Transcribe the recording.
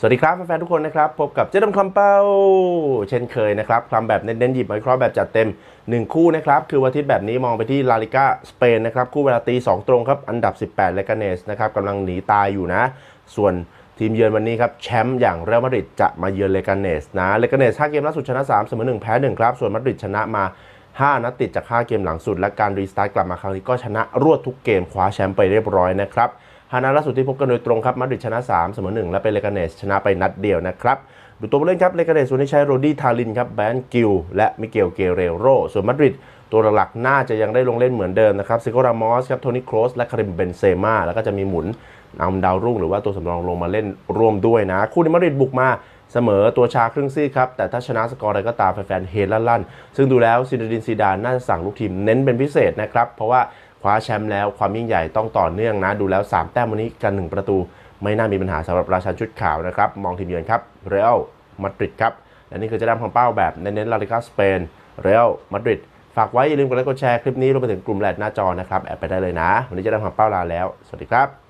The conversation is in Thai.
สวัสดีครับแฟนๆทุกคนนะครับ พบกับเจ๊ดำคำเป้า เช่นเคยนะครับคำแบบเน้นๆหยิบมาวิเคราะห์แบบจัดเต็ม 1 คู่นะครับ คือวันอาทิตย์แบบนี้มองไปที่ลาลิก้าสเปนนะครับ คู่เวลาตี 2 ตรงครับ อันดับ 18เลกาเนสนะครับกำลังหนีตายอยู่นะ ส่วนทีมเยือนวันนี้ครับ แชมป์อย่างเรอัลมาดริดจะมาเยือนเลกาเนสนะเลกาเนส5เกมล่าสุดชนะ3เสมอ1แพ้1ครับส่วนมาดริดชนะมา5นัดติดจาก 5 เกมหลังสุด และการรีสตาร์ทกลับมาครั้งนี้ก็ชนะรวดทุกเกมคว้าแชมป์ไปเรียบร้อยนะครับ ฮานาล่าสุดที่พบกันโดยตรงครับมาดริดชนะ 3 เสมอ1และเป็นเลกาเนสชนะไปนัดเดียวนะครับดูตัวผู้เล่นครับเลกาเนสวันนี้ใช้โรดี้ทาลินครับแบนกิลและมิเกลเกเรโรส่วนมาดริดตัวหลักๆน่าจะยังได้ลงเล่นเหมือนเดิมนะครับซิโกรามอสครับโทนี่โครสและคาริมเบนเซม่าแล้วก็จะมีหมุนนำดาวรุ่งหรือว่าตัวสำรองลงมาเล่นร่วมด้วยนะ คู่นี้มาดริดบุกมาเสมอตัวชาครึ่งซีครับ แต่ถ้าชนะสกอร์อะไรก็ตามแฟนๆเฮลั่นลั่น ซึ่งดูแล้วซินดินซีดานน่าจะสั่งลูกทีมเน้นเป็นพิเศษนะครับ เพราะว่า คว้าแชมป์แล้วความยิ่งใหญ่ต้องต่อเนื่องนะ ดูแล้ว 3 แต้มวันนี้กัน 1 ประตู ไม่น่ามีปัญหาสำหรับราชันชุดขาวนะครับ มองทีมเยือนครับเรอัลมาดริดครับ และนี่คือเจะดำของเป้าแบบเน้นๆลาลิกาสเปนเรอัลมาดริดฝากไว้อย่าลืมกดไลค์กดแชร์คลิปนี้รวมไปถึงกลุ่มแลดหน้าจอนะครับแอบไปได้เลยนะ วันนี้เจะได้ของเป้าลาแล้ว สวัสดีครับ